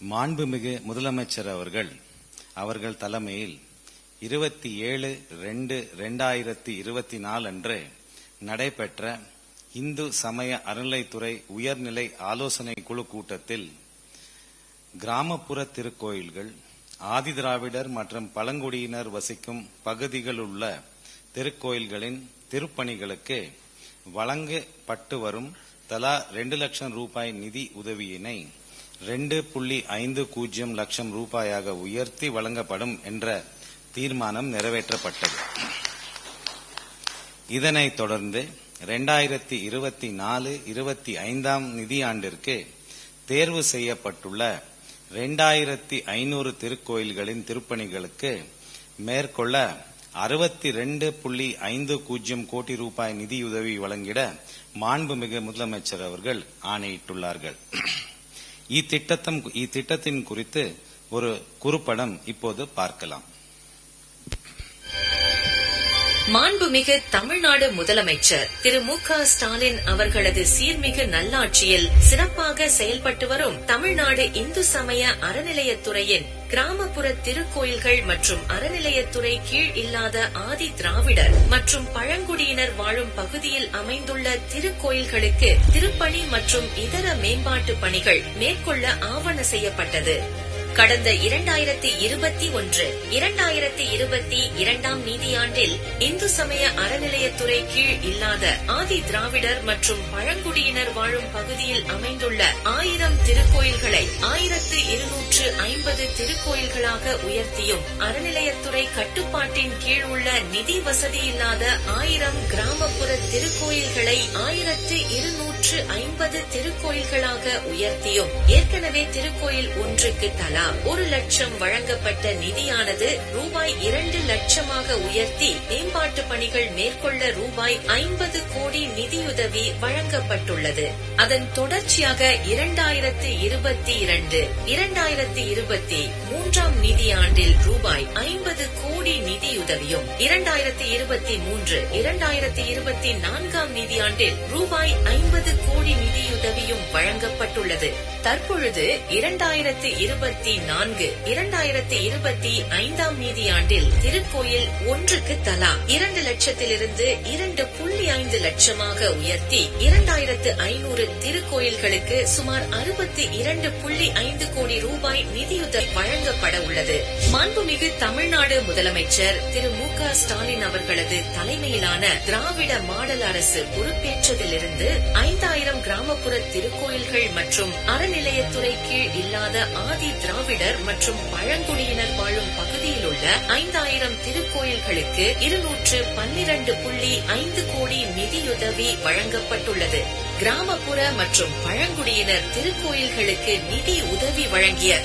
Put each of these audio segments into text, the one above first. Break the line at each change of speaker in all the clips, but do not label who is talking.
மாண்புமிகு முதலமைச்சர் அவர்கள் அவர்கள் தலைமையில் இருபத்தி ஏழு ரெண்டு ரெண்டாயிரத்தி இருபத்தி நாலு அன்று நடைபெற்ற இந்து சமய அறநிலைத்துறை உயர்நிலை ஆலோசனை குழு கூட்டத்தில் கிராமப்புற திருக்கோயில்கள் ஆதிதிராவிடர் மற்றும் பழங்குடியினர் வசிக்கும் பகுதிகளில் உள்ள திருக்கோயில்களின் திருப்பணிகளுக்கு வழங்கப்பட்டு வரும் தலா ரெண்டு லட்சம் ரூபாய் நிதி உதவியினை ரெண்டு புள்ளி ஐந்து பூஜ்ஜியம் லட்சம் ரூபாயாக உயர்த்தி வழங்கப்படும் என்ற தீர்மானம் நிறைவேற்றப்பட்டது. இதனைத் தொடர்ந்து இரண்டாயிரத்தி இருபத்தி நாலு இருபத்தி ஐந்தாம் நிதியாண்டிற்கு தேர்வு செய்யப்பட்டுள்ள இரண்டாயிரத்தி ஐநூறு திருக்கோயில்களின் திருப்பணிகளுக்கு மேற்கொள்ள அறுபத்தி ரெண்டு புள்ளி ஐந்து பூஜ்ஜியம் கோடி ரூபாய் நிதியுதவி வழங்கிட மாண்புமிகு முதலமைச்சர் அவர்கள் ஆணையிட்டுள்ளார்கள். இத்திட்டத்தம் இத்திட்டத்தின் குறித்து ஒரு குறுப்படம் இப்போது பார்க்கலாம்.
மாண்புமிகு தமிழ்நாடு முதலமைச்சர் திரு மு க ஸ்டாலின் அவர்களது சீர்மிகு நல்லாட்சியில் சிறப்பாக செயல்பட்டு வரும் தமிழ்நாடு இந்து சமய அறநிலையத்துறையின் கிராமப்புற திருக்கோயில்கள் மற்றும் அறநிலையத்துறை கீழ் இல்லாத ஆதி திராவிடர் மற்றும் பழங்குடியினர் வாழும் பகுதியில் அமைந்துள்ள திருக்கோயில்களுக்கு திருப்பணி மற்றும் இதர மேம்பாட்டு பணிகள் மேற்கொள்ள ஆவண செய்யப்பட்டது. கடந்த இரண்டாயிரத்தி இருபத்தி ஒன்று இரண்டாயிரத்தி இருபத்தி இரண்டாம் நிதியாண்டில் இந்து சமய அறநிலையத்துறை கீழ் இல்லாத ஆதி திராவிடர் மற்றும் பழங்குடியினர் வாழும் பகுதியில் அமைந்துள்ள ஆயிரம் திருக்கோயில்களை ஆயிரத்து இருநூற்று ஐம்பது திருக்கோயில்களாக உயர்த்தியும் அறநிலையத்துறை கட்டுப்பாட்டின் கீழ் உள்ள நிதி வசதி இல்லாத ஆயிரம் கிராமப்புற திருக்கோயில்களை ஆயிரத்து இருநூற்று ஐம்பது திருக்கோயில்களாக உயர்த்தியும் ஏற்கனவே திருக்கோயில் ஒன்றுக்கு தலா ஒரு லட்சம் வழங்கப்பட்ட நிதியானது ரூபாய் இரண்டு லட்சமாக உயர்த்தி மேம்பாட்டு பணிகள் மேற்கொள்ள ரூபாய் ஐம்பது கோடி நிதியுதவி வழங்கப்பட்டுள்ளது. அதன் தொடர்ச்சியாக இரண்டாயிரத்து இருபத்தி இரண்டு இரண்டாயிரத்தி இருபத்தி மூன்றாம் நிதியாண்டில் ரூபாய் ஐம்பது கோடி நிதியுதவியும் இரண்டாயிரத்தி இருபத்தி மூன்று இரண்டாயிரத்தி இருபத்தி நான்காம் நிதியாண்டில் ரூபாய் ஐம்பது கோடி நிதியுதவியும் வழங்கப்பட்டுள்ளது. தற்பொழுது இரண்டாயிரத்தி இருபத்தி இருபத்தி நான்கு இரண்டாயிரத்தி இருபத்தி ஐந்தாம் நிதியாண்டில் திருக்கோயில் ஒன்றுக்கு தலா. இரண்டு லட்சத்திலிருந்து இரண்டு புள்ளி ஐந்து லட்சமாக உயர்த்தி இரண்டாயிரத்து ஐநூறு திருக்கோயில்களுக்கு சுமார் அறுபத்தி இரண்டு புள்ளி ஐந்து கோடி ரூபாய் நிதியுதவி வழங்கப்பட உள்ளது. மாண்புமிகு தமிழ்நாடு முதலமைச்சர் திரு மு க ஸ்டாலின் அவர்களது தலைமையிலான திராவிட மாடல் அரசு பொறுப்பேற்றதிலிருந்து ஐந்தாயிரம் கிராமப்புற திருக்கோயில்கள் மற்றும் அறநிலையத்துறை கீழ் இல்லாத ஆதி திராவிடர் மற்றும் பழங்குடியினர் வாழும் பகுதியில் உள்ள ஐந்தாயிரம் திருக்கோயில்களுக்கு இருநூற்று பன்னிரண்டு புள்ளி ஐந்து கோடி நிதியுதவி வழங்கப்பட்டுள்ளது. கிராமப்புற மற்றும் பழங்குடியினர் திருக்கோயில்களுக்கு நிதி உதவி வழங்கிய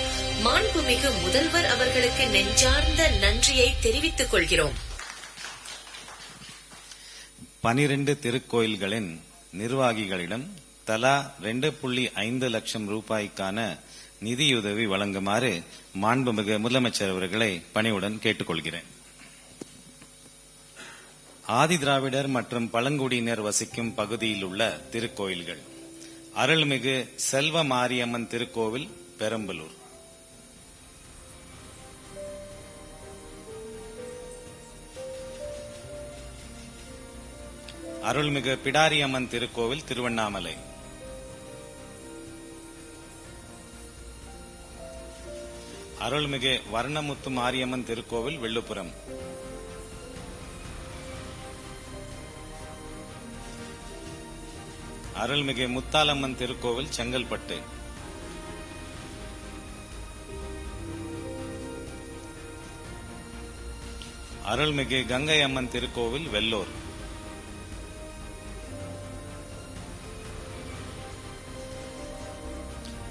மாண்புமிகு முதல்வர் அவர்களுக்கு நெஞ்சார்ந்த நன்றியை தெரிவித்துக் கொள்கிறோம்.
பனிரெண்டு திருக்கோயில்களின் நிர்வாகிகளிடம் தலா ரெண்டு புள்ளி ஐந்து லட்சம் ரூபாய்க்கான நிதியுதவி வழங்குமாறு மாண்புமிகு முதலமைச்சர் அவர்களை பணிவுடன் கேட்டுக்கொள்கிறேன். ஆதி திராவிடர் மற்றும் பழங்குடியினர் வசிக்கும் பகுதியில் உள்ள திருக்கோயில்கள். அருள்மிகு செல்வ மாரியம்மன் திருக்கோவில் பெரம்பலூர். அருள்மிகு பிடாரியம்மன் திருக்கோவில் திருவண்ணாமலை. அருள்மிகு வர்ணமுத்து மாரியம்மன் திருக்கோவில் விழுப்புரம் அருள்மிகு முத்தாலம்மன் திருக்கோவில் செங்கல்பட்டு. அருள்மிகு கங்கை அம்மன் திருக்கோவில் வெள்ளூர்.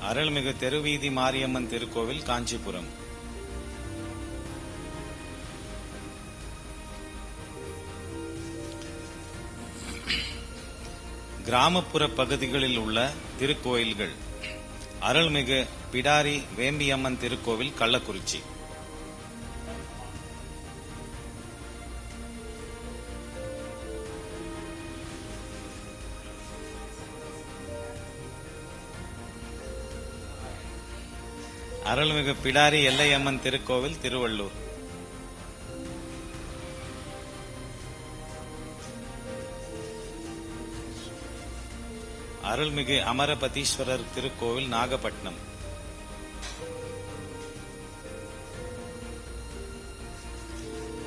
அருள்மிகு தெருவீதி மாரியம்மன் திருக்கோவில் காஞ்சிபுரம். கிராமப்புற பகுதிகளில் உள்ள திருக்கோயில்கள். அருள்மிகு பிடாரி வேம்பியம்மன் திருக்கோவில் கள்ளக்குறிச்சி. அருள்மிகு பிடாரி எல்லையம்மன் திருக்கோவில் திருவள்ளூர். அருள்மிகு அமரபதீஸ்வரர் திருக்கோவில் நாகப்பட்டினம்.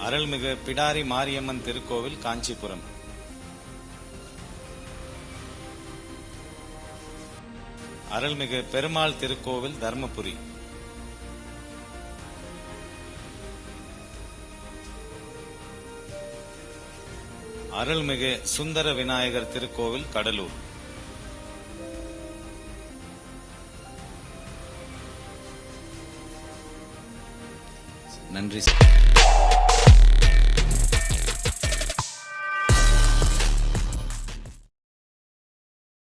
அருள்மிகு பிடாரி மாரியம்மன் திருக்கோவில் காஞ்சிபுரம். அருள்மிகு பெருமாள் திருக்கோவில் தர்மபுரி. அருள்மிகு சுந்தர விநாயகர் திருக்கோவில் கடலூர். நன்றி சார்.